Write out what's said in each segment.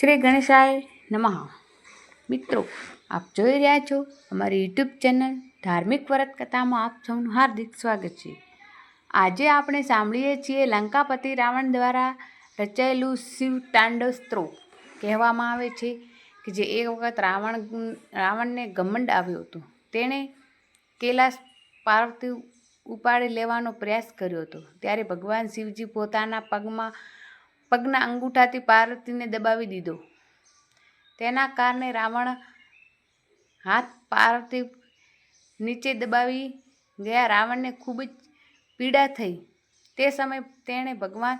શ્રી ગણેશાય નમઃ. મિત્રો, આપ જોઈ રહ્યા છો અમારી યુટ્યુબ ચેનલ ધાર્મિક વ્રત કથામાં આપ સૌનું હાર્દિક સ્વાગત છે. આજે આપણે સાંભળીએ છીએ લંકાપતિ રાવણ દ્વારા રચાયેલું શિવ તાંડવ સ્ત્રોત. કહેવામાં આવે છે કે જે એક વખત રાવણ, રાવણને ઘમંડ આવ્યો હતો. તેણે કૈલાસ પાર્વતી ઉપાડી લેવાનો પ્રયાસ કર્યો હતો. ત્યારે ભગવાન શિવજી પોતાના પગમાં પગના અંગૂઠાથી પાર્વતીને દબાવી દીધો. તેના કારણે રાવણ હાથ પાર્વતી નીચે દબાવી ગયા. રાવણને ખૂબ જ પીડા થઈ. તે સમયે તેણે ભગવાન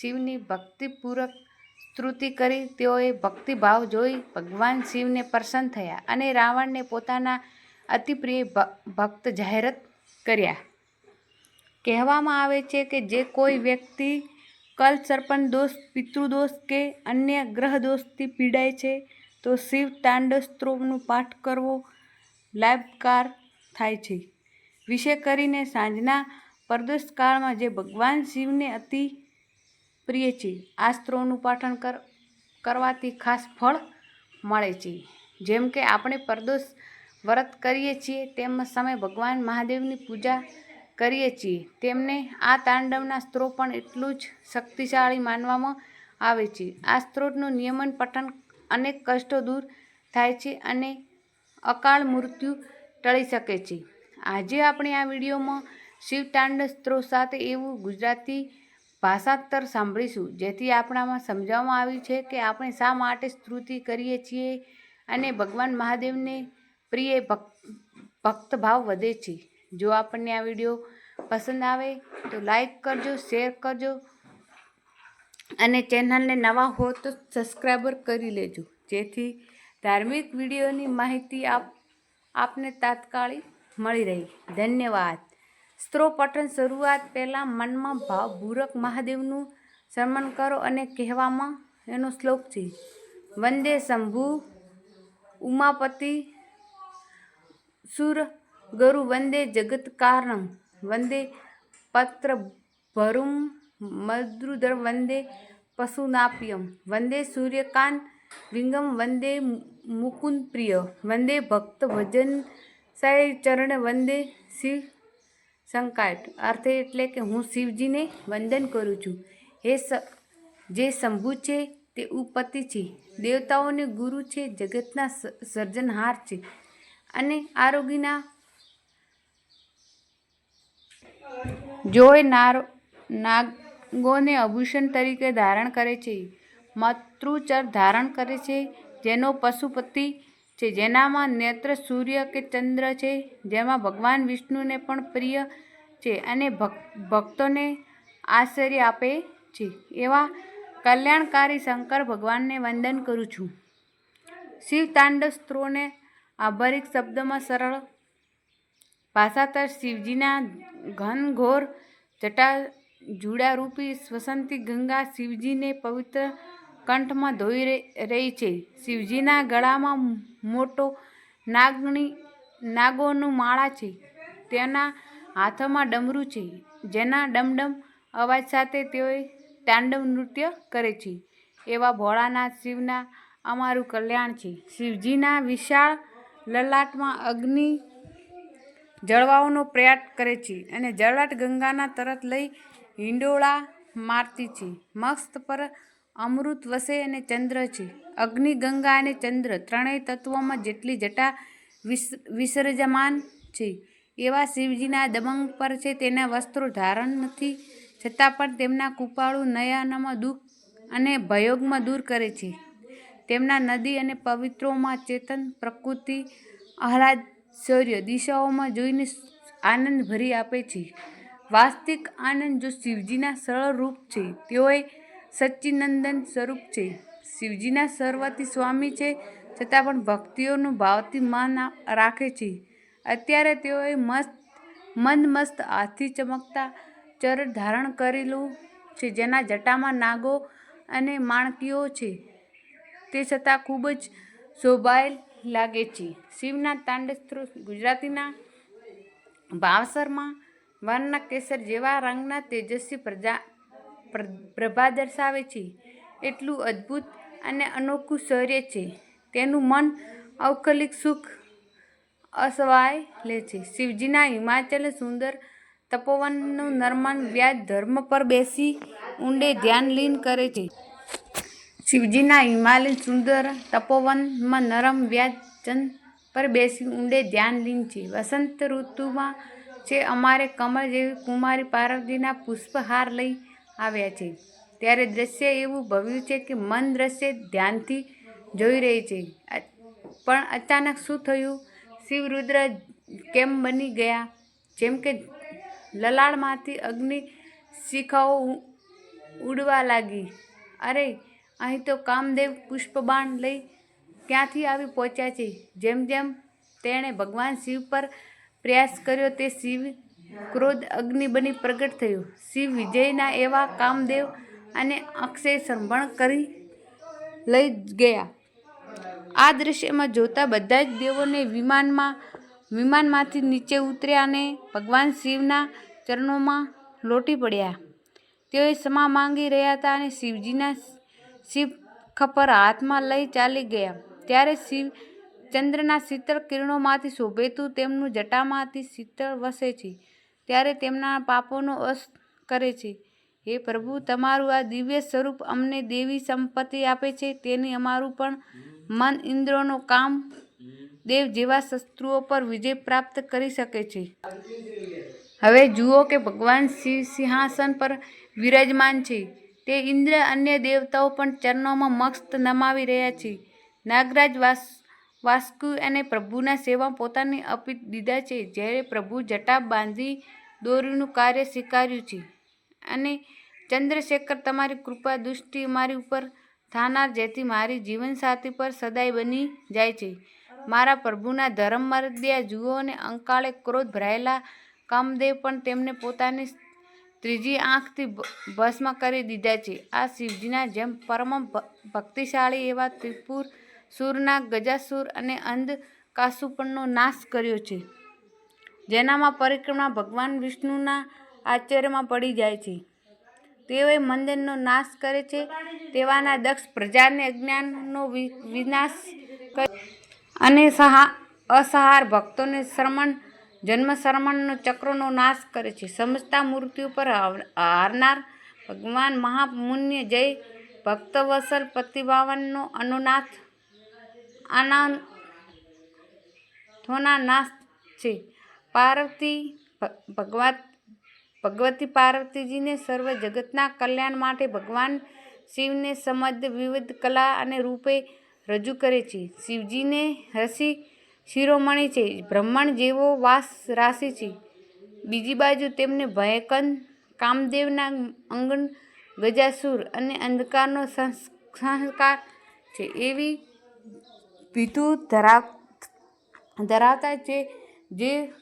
શિવની ભક્તિપૂર્વક સ્તુતિ કરી. તેઓએ ભક્તિભાવ જોઈ ભગવાન શિવને પ્રસન્ન થયા અને રાવણને પોતાના અતિપ્રિય ભક્ત જાહેરાત કર્યા. કહેવામાં આવે છે કે જે કોઈ વ્યક્તિ કલ સર્પણ દોષ પિતૃદોષ કે અન્ય ગ્રહ દોષથી પીડાય છે, તો શિવ સ્ત્રોતનો પાઠ કરવો લાભકાર થાય છે. વિશે કરીને સાંજના પરદોષ કાળમાં જે ભગવાન શિવને અતિ પ્રિય છે, આ સ્ત્રોનું પાઠન કર, કરવાથી ખાસ ફળ મળે છે. જેમ કે આપણે પરદોષ વ્રત કરીએ છીએ, તેમ સમય ભગવાન મહાદેવની પૂજા કરીએ છીએ. તેમને આ તાંડવના સ્ત્રોત પણ એટલું જ શક્તિશાળી માનવામાં આવે છે. આ સ્ત્રોતનું નિયમન પઠન અનેક કષ્ટો દૂર થાય છે અને અકાળ મૃત્યુ ટળી શકે છે. આજે આપણે આ વિડીયોમાં શિવ તાંડવ સ્ત્રોત સાથે એવું ગુજરાતી ભાષાંતર સાંભળીશું. જેથી આપણામાં સમજાવવામાં આવ્યું છે કે આપણે શા માટે સ્તુતિ કરીએ છીએ અને ભગવાન મહાદેવને પ્રિય ભક્ત ભક્તભાવ વધે છે. જો આપણને આ વીડિયો પસંદ આવે તો લાઈક કરજો શેર કરજો અને ચેનલને નવા હો તો સબસ્ક્રાઈબર કરી લેજો. જેથી ધાર્મિક વિડીયોની માહિતી આપ, આપને તાત્કાલિક મળી રહી. ધન્યવાદ. સ્ત્રો પઠન શરૂઆત પહેલાં મનમાં ભાવ ભૂરક મહાદેવનું સન્માન કરો અને કહેવામાં એનો શ્લોક છે, વંદે શંભુ ઉમાપતિ સુર ગરુ વંદે જગત કારણમ. વંદે પત્ર ભરુમ મદ્રુદર વંદે પશુનાપ્યમ. વંદે સૂર્યકાંત વિંગમ વંદે મુકુંદ પ્રિય વંદે ભક્ત ભજન સાઈ ચરણ વંદે શિવ સંકાટ. અર્થે એટલે કે હું શિવજીને વંદન કરું છું. હે જે શંભુ છે તે ઉપતિ છે. દેવતાઓને ગુરુ છે, જગતના સર્જનહાર છે. અને આરોગ્યના જોય નાર નાગોને આભૂષણ તરીકે ધારણ કરે છે. માતૃચર ધારણ કરે છે. જેનો પશુપતિ છે. જેનામાં નેત્ર સૂર્ય કે ચંદ્ર છે. જેમાં ભગવાન વિષ્ણુને પણ પ્રિય છે અને ભક્તોને આશ્ચર્ય આપે છે. એવા કલ્યાણકારી શંકર ભગવાનને વંદન કરું છું. શિવ તાંડવ સ્ત્રોને આભારિક શબ્દમાં સરળ ભાષાતર શિવજીના ઘનઘોર જટા જુડારૂપી સ્વસંતી ગંગા શિવજીને પવિત્ર કંઠમાં ધોઈ રહી છે. શિવજીના ગળામાં મોટો નાગણી, નાગોનું માળા છે. તેના હાથમાં ડમરું છે. જેના ડમડમ અવાજ સાથે તેઓએ તાંડવ નૃત્ય કરે છે. એવા ભોળાનાથ શિવના અમારું કલ્યાણ છે. શિવજીના વિશાળ લલાટમાં અગ્નિ જળવાઓનો પ્રયાસ કરે છે અને જળાટ ગંગાના તરત લઈ હિંડોળા મારતી છે. મસ્ત પર અમૃત વસે અને ચંદ્ર છે. અગ્નિ, ગંગા અને ચંદ્ર ત્રણેય તત્વોમાં જેટલી જટા વિસર્જમાન છે, એવા શિવજીના દબંગ પર છે તેના વસ્ત્રો ધારણ નથી, છતાં પણ તેમના કૃપાળુ નયનમાં દુઃખ અને ભયોગમાં દૂર કરે છે. તેમના નદી અને પવિત્રોમાં ચેતન પ્રકૃતિ આહલાદ શૌર્ય દિશાઓમાં જોઈને આનંદ ભરી આપે છે. વાસ્તવિક આનંદ જો શિવજીના સરળ રૂપ છે, તેઓએ સચ્ચિનંદન સ્વરૂપ છે. શિવજીના સર્વતી સ્વામી છે, છતાં પણ ભક્તિઓનું ભાવથી માન રાખે છે. અત્યારે તેઓએ મસ્ત મંદ મસ્ત હાથથી ચમકતા ચર ધારણ કરેલું છે, જેના જટામાં નાગો અને માણકીઓ છે. તે છતાં ખૂબ જ શોભાયેલ લાગે છે. શિવના તાંડસ્ત્રો ગુજરાતીના ભાવસરમાં વનના કેસર જેવા રંગના તેજસ્વી પ્રજા પ્રભા દર્શાવે છે. એટલું અદ્ભુત અને અનોખું શૌર્ય છે. તેનું મન અવકલિક સુખ અસવાય લે છે. શિવજીના હિમાચલ સુંદર તપોવનનું નર્મન વ્યાજ ધર્મ પર બેસી ઊંડે ધ્યાન લીન કરે છે. શિવજીના હિમાલય સુંદર તપોવનમાં નરમ વ્યાજન પર બેસી ઊંડે ધ્યાન લીન છે. વસંત ઋતુમાં છે અમારે કમળ જેવી કુમારી પાર્વતીના પુષ્પહાર લઈ આવ્યા છે. ત્યારે દ્રશ્ય એવું ભવ્યું છે કે મન દ્રશ્ય ધ્યાનથી જોઈ રહી છે. પણ અચાનક શું થયું? શિવરુદ્ર કેમ બની ગયા? જેમ કે લલાળમાંથી અગ્નિ શિખાઓ ઉડવા લાગી. અરે અહીં તો કામદેવ પુષ્પબાણ લઈ ક્યાંથી આવી પહોંચ્યા છે? જેમ જેમ તેણે ભગવાન શિવ પર પ્રયાસ કર્યો તે શિવ ક્રોધ અગ્નિ બની પ્રગટ થયો. શિવ વિજયના એવા કામદેવ અને અક્ષય સંભણ કરી લઈ ગયા. આ દ્રશ્યમાં જોતા બધા જ દેવોને વિમાનમાં, વિમાનમાંથી નીચે ઉતર્યા અને ભગવાન શિવના ચરણોમાં લોટી પડ્યા. તેઓએ ક્ષમા માંગી રહ્યા હતા અને શિવજીના શિવ ખપર હાથમાં લઈ ચાલી ગયા. ત્યારે શિવ ચંદ્રના શીતળ કિરણોમાંથી શોભેતું તેમનું જટામાંથી શીતળ વસે છે. ત્યારે તેમના પાપોનો અસ્ત કરે છે. હે પ્રભુ, તમારું આ દિવ્ય સ્વરૂપ અમને દેવી સંપત્તિ આપે છે. તેની અમારું પણ મન ઇન્દ્રોનો કામ દેવ જેવા શત્રુઓ પર વિજય પ્રાપ્ત કરી શકે છે. હવે જુઓ કે ભગવાન શિવ સિંહાસન પર વિરાજમાન છે. તે ઇન્દ્ર અન્ય દેવતાઓ પણ ચરણોમાં મસ્ત નમાવી રહ્યા છે. નાગરાજ વાસ, વાસ્કુ અને પ્રભુના સેવા પોતાને આપી દીધા છે, જ્યારે પ્રભુ જટા બાંધી દોરીનું કાર્ય સ્વીકાર્યું છે. અને ચંદ્રશેખર, તમારી કૃપા દૃષ્ટિ મારી ઉપર થાનાર, જેથી મારી જીવનસાથી પર સદાય બની જાય છે. મારા પ્રભુના ધર્મ મર્યાદા જુઓ અને અંકાળે ક્રોધ ભરાયેલા કામદેવ પણ તેમને પોતાની ત્રીજી આંખથી ભસ્મ કરી દીધા છે. આ શિવજીના જેમ પરમ ભક્તિશાળી એવા ત્રિપુર સુરના ગજાસુર અને અંધ કાસુપણનો નાશ કર્યો છે, જેનામાં પરિક્રમા ભગવાન વિષ્ણુના આશ્ચર્યમાં પડી જાય છે. તેઓએ મંદિરનો નાશ કરે છે, તેવાના દક્ષ પ્રજાને અજ્ઞાનનો વિનાશ અને સહા, અસહાર ભક્તોને શ્રમણ જન્મ શરમણનો ચક્રનો નાશ કરે છે. સમજતા મૃત્યુ પર હારનાર ભગવાન મહામુન્ય જય ભક્તવસલ પ્રતિભાવનનો અનુનાથ આનંદ થોના નાશ છે. પાર્વતી ભગવત, ભગવતી પાર્વતીજીને સર્વ જગતના કલ્યાણ માટે ભગવાન શિવને સમજ વિવિધ કલા અને રૂપે રજૂ કરે છે. શિવજીને રસી શિરોમણી છે. બ્રહ્માંડ જેવો વાસ રાશિ છે. બીજી બાજુ તેમને ભયકન કામદેવના અંગન ગજાસુર અને અંધકારનો સંસ- સંસ્કાર છે. એવી ભીતુ ધરાવ, ધરાવતા જે જે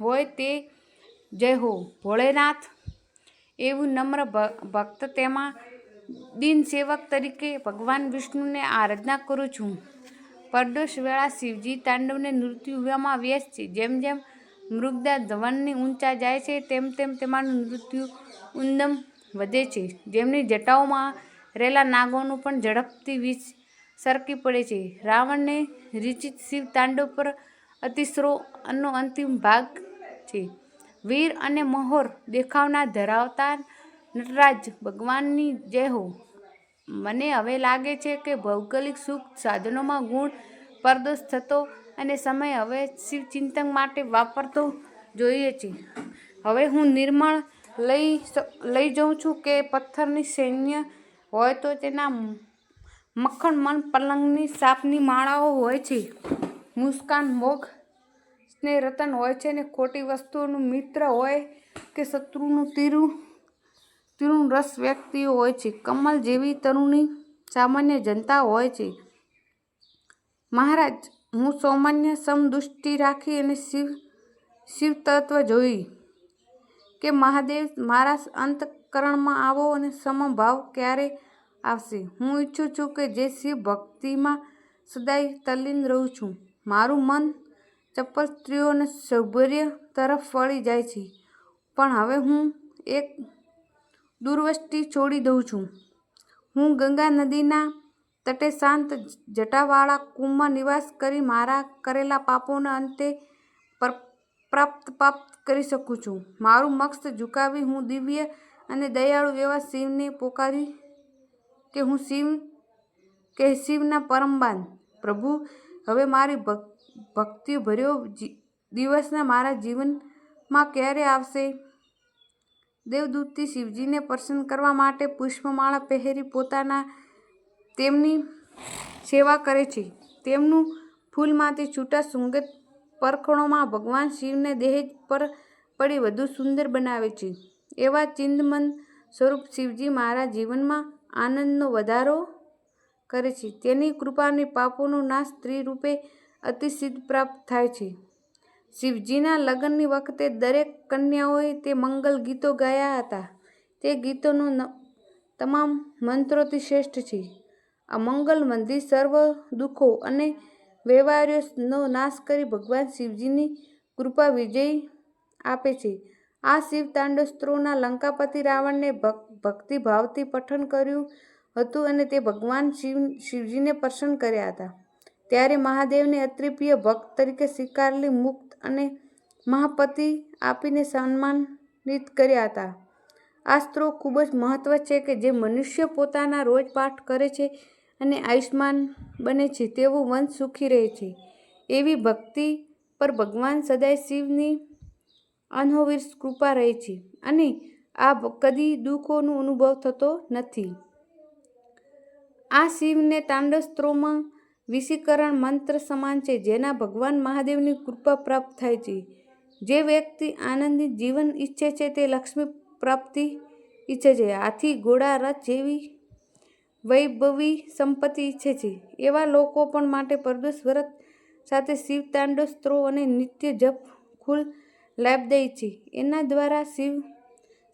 હોય તે જય હો. ભોળેનાથ એવું નમ્ર ભક્ત તેમાં દિન સેવક તરીકે ભગવાન વિષ્ણુને આરાધના કરું છું. પરદોષ વેળા શિવજી તાંડવને નૃત્યુમાં વ્યસ્ત છે. જેમ જેમ મૃગદા ધવનની ઊંચા જાય છે, તેમ તેમ તેમાંનું નૃત્યુ ઉંદમ વધે છે. જેમની જટાઓમાં રહેલા નાગોનું પણ ઝડપથી વીજ સરકી પડે છે. રાવણને રિચિત શિવ તાંડવ પર અતિશ્રો અનો અંતિમ ભાગ છે. વીર અને મહોર દેખાવના ધરાવતા નટરાજ ભગવાનની જય હો. મને હવે લાગે છે કે ભૌગોલિક સુખ સાધનોમાં ગુણ પરદોષ થતો અને સમય હવે શિવચિંતન માટે વાપરતો જોઈએ છે. હવે હું નિર્માણ લઈ લઈ જાઉં છું કે પથ્થરની સૈન્ય હોય તો તેના મખણ મન પલંગની સાપની માળાઓ હોય છે. મુસ્કાન મોગ સ્નેહ રતન હોય છે ને ખોટી વસ્તુઓનું મિત્ર હોય કે શત્રુનું તીરું તીરું રસ વ્યક્તિઓ હોય છે. કમલ જેવી તરુણી સામાન્ય જનતા હોય છે. મહારાજ, હું સૌમાન્ય સમદૃષ્ટિ રાખી અને શિવ શિવ તત્વ જોઈ કે મહાદેવ મારા અંતકરણમાં આવો અને સમભાવ ક્યારે આવશે? હું ઈચ્છું છું કે જે શિવ ભક્તિમાં સદાય તલ્લીન રહું છું. મારું મન ચપ્પલ સ્ત્રીઓને સૌભર્ય તરફ વળી જાય છે. પણ હવે હું એક દુર્વષ્ટિ છોડી દઉં છું. હું ગંગા નદીના તટે શાંત જટાવાળા કુંભમાં નિવાસ કરી મારા કરેલા પાપોના અંતે પ્રાપ્ત પ્રાપ્ત કરી શકું છું. મારું મક્ષ ઝુકાવી હું દિવ્ય અને દયાળુ એવા શિવને પોકારી કે હું શિવ, કે શિવના પરમબાન પ્રભુ, હવે મારી ભક ભક્તિ ભર્યો દિવસના મારા જીવનમાં ક્યારે આવશે? દેવદૂતથી શિવજીને પ્રસન્ન કરવા માટે પુષ્પમાળા પહેરી પોતાના તેમની સેવા કરે છે. તેમનું ફૂલમાંથી છૂટા સુંગત પરખણોમાં ભગવાન શિવને દહેજ પર પડી વધુ સુંદર બનાવે છે. એવા ચિંતમન સ્વરૂપ શિવજી મારા જીવનમાં આનંદનો વધારો કરે છે. તેની કૃપાની પાપોનો નાશ સ્ત્રી રૂપે અતિસિદ્ધ પ્રાપ્ત થાય છે. શિવજીના લગ્નની વખતે દરેક કન્યાઓએ તે મંગલ ગીતો ગાયા હતા. તે ગીતોનો તમામ મંત્રોથી શ્રેષ્ઠ છે. આ મંગલ મંદિર સર્વ દુઃખો અને વ્યવહાર્યોનો નાશ કરી ભગવાન શિવજીની કૃપા વિજય આપે છે. આ શિવ તાંડવ સ્ત્રોના લંકાપતિ રાવણને ભક- ભક્તિભાવથી પઠન કર્યું હતું અને તે ભગવાન શિવ, શિવજીને પ્રસન્ન કર્યા હતા. ત્યારે મહાદેવને અત્રિપ્રિય ભક્ત તરીકે સ્વીકારેલી મુક્ત અને મહાપતિ આપીને સન્માનિત કર્યા હતા. આ સ્ત્રો ખૂબ જ મહત્વ છે કે જે મનુષ્ય પોતાના રોજ પાઠ કરે છે અને આયુષ્માન બને છે તેવું વંશ સુખી રહે છે. એવી ભક્તિ પર ભગવાન સદાય શિવની અનહોવીર કૃપા રહે છે અને આ કદી દુઃખોનો અનુભવ થતો નથી. આ શિવને તાંડવ સ્ત્રોમાં વિશીકરણ મંત્ર સમાન છે, જેના ભગવાન મહાદેવની કૃપા પ્રાપ્ત થાય છે. જે વ્યક્તિ આનંદની જીવન ઈચ્છે છે, તે લક્ષ્મી પ્રાપ્તિ ઈચ્છે છે. હાથી ઘોડા રથ જેવી વૈભવી સંપત્તિ ઈચ્છે છે. એવા લોકો પણ માટે પરદોષ વ્રત સાથે શિવ તાંડવ, સ્ત્રો અને નિત્ય જપ ખુલ લાભદાયી છે. એના દ્વારા શિવ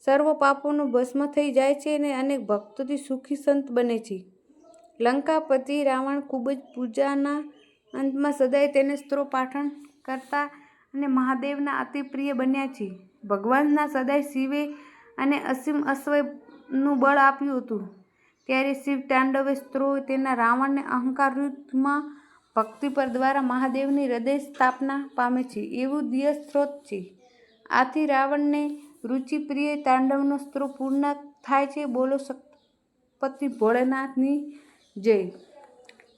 સર્વ પાપોનું ભસ્મ થઈ જાય છે અને અનેક ભક્તોથી સુખી સંત બને છે. લંકાપતિ રાવણ ખૂબ જ પૂજાના અંતમાં સદાય તેને સ્ત્રો પાઠન કરતા અને મહાદેવના અતિ પ્રિય બન્યા છે. ભગવાનના સદાય શિવે અને અસીમ અશ્વયનું બળ આપ્યું હતું. ત્યારે શિવ તાંડવે સ્ત્રો તેના રાવણને અહંકાર યુદ્ધમાં ભક્તિ પર દ્વારા મહાદેવની હૃદય સ્થાપના પામે છે. એવું દિવ્ય સ્ત્રોત છે. આથી રાવણને રુચિપ્રિય તાંડવનો સ્ત્રો પૂર્ણ થાય છે બોલો શક્તિપતિ ભોળેનાથની જય.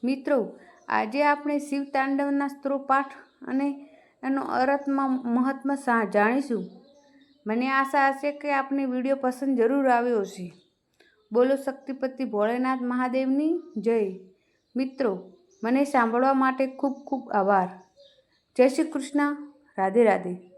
મિત્રો, આજે આપણે શિવ તાંડવના સ્ત્રો પાઠ અને એનો અર્થમાં મહત્વ જાણીશું. મને આશા હશે કે આપને વીડિયો પસંદ જરૂર આવ્યો હશે. બોલો શક્તિપતિ ભોળેનાથ મહાદેવની જય. મિત્રો, મને સાંભળવા માટે ખૂબ ખૂબ આભાર. જય શ્રી કૃષ્ણ. રાધે રાધે.